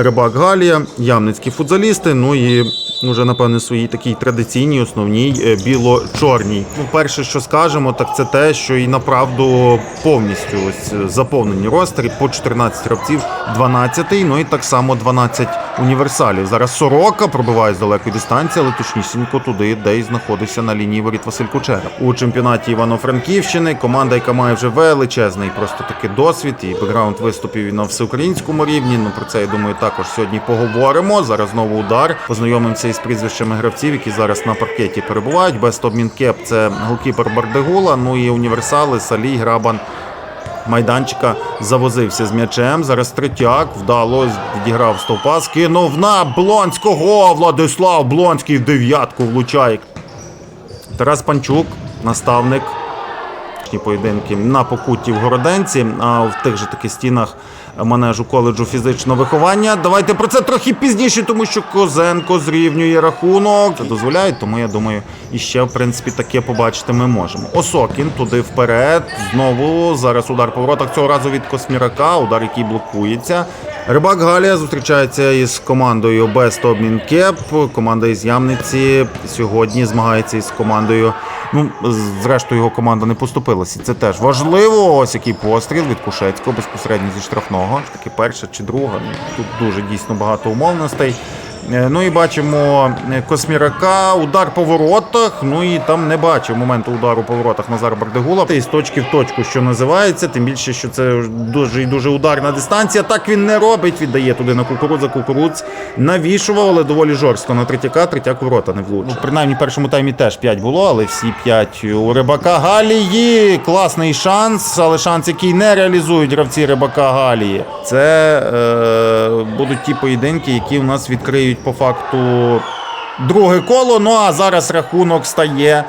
Рибак Галія, Ямницькі футзалісти. Ну і вже напевне своїй такій традиційній, основній е, біло-чорній. Ну, перше, що скажемо, так це те, що і направду повністю ось е, заповнені ростери по 14 гравців, 12-й, ну і так само 12 універсалів. Зараз сорока пробиває з далекої дистанції, але точнісінько туди, де й знаходився на лінії воріт Василь Кучера. У чемпіонаті Івано-Франківщини команда, яка має вже величезний просто таки досвід і бекграунд виступів на всеукраїнському рівні. Ну про це я думаю, також сьогодні поговоримо. Зараз знову удар. Познайомимося із прізвищами гравців, які зараз на паркеті перебувають. Без Тобмінкеп це голкіпер Бардегула. Ну і універсали Салій Грабан майданчика завозився з м'ячем. Зараз третяк вдало відіграв стовпа, скинув на Блонського. Владислав Блонський в дев'ятку влучає. Тарас Панчук, наставник. Ні поєдинки на покутті в Городенці, а в тих же таки стінах манежу коледжу фізичного виховання. Давайте про це трохи пізніше, тому що Козенко зрівнює рахунок. Це дозволяє, тому я думаю, і ще в принципі таке побачити ми можемо. Осокін туди вперед. Знову зараз удар по воротах цього разу від Космірака, удар, який блокується. Рибак Галія зустрічається із командою Best Обмін Кеп. Команда із Ямниці сьогодні змагається із командою. Ну, зрештою, його команда не поступилася. Це теж важливо. Ось який постріл від Кушецького безпосередньо зі штрафного. Таки перша чи друга. Тут дуже дійсно багато умовностей. Е, Ну і бачимо е, Космірака, удар по воротах. Ну і там не бачив моменту удару по воротах Назар Бардегула. Із точки в точку, що називається, тим більше, що це дуже і дуже ударна дистанція. Так він не робить, віддає туди на кукурудза. Кукурудз навішував, але доволі жорстко на третяка. Третяк ворота не влучив. Ну, принаймні, в першому таймі теж 5 було, але всі 5 у рибака Галії. Класний шанс, але шанс, який не реалізують гравці рибака Галії. Це е, будуть ті поєдинки, які у нас відкриють по факту друге коло. Ну а зараз рахунок стає.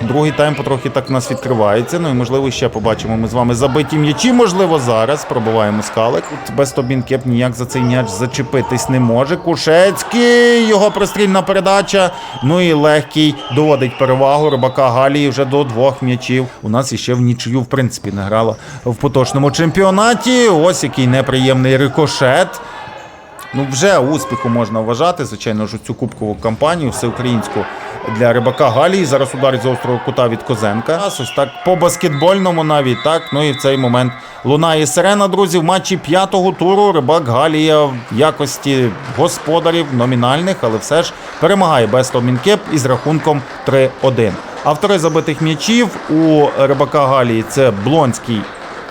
Другий тайм потрохи так у нас відкривається. Ну і можливо ще побачимо ми з вами забиті м'ячі. Можливо, зараз пробуваємо скалик. От без Тобінкеп ніяк за цей м'яч зачепитись не може. Кушецький, його прострільна передача. Ну і легкий доводить перевагу. Рибака Галії вже до двох м'ячів. У нас іще в нічию, в принципі, не грала в поточному чемпіонаті. Ось який неприємний рикошет. Ну, вже успіху можна вважати, звичайно ж, цю кубкову кампанію всеукраїнську для рибака Галії. Зараз ударить з острого кута від Козенка. Ось так по баскетбольному навіть так. Ну і в цей момент лунає сирена, друзі, в матчі п'ятого туру. Рибак Галія в якості господарів номінальних, але все ж перемагає без Томінкеп із рахунком 3-1. Автори забитих м'ячів у рибака Галії це Блонський,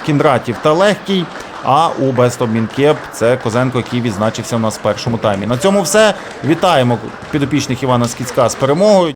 Кіндратів та Легкий. А у Best of Мінкеп це Козенко, який відзначився у нас в першому таймі. На цьому все. Вітаємо підопічних Івана Скіцька з перемогою.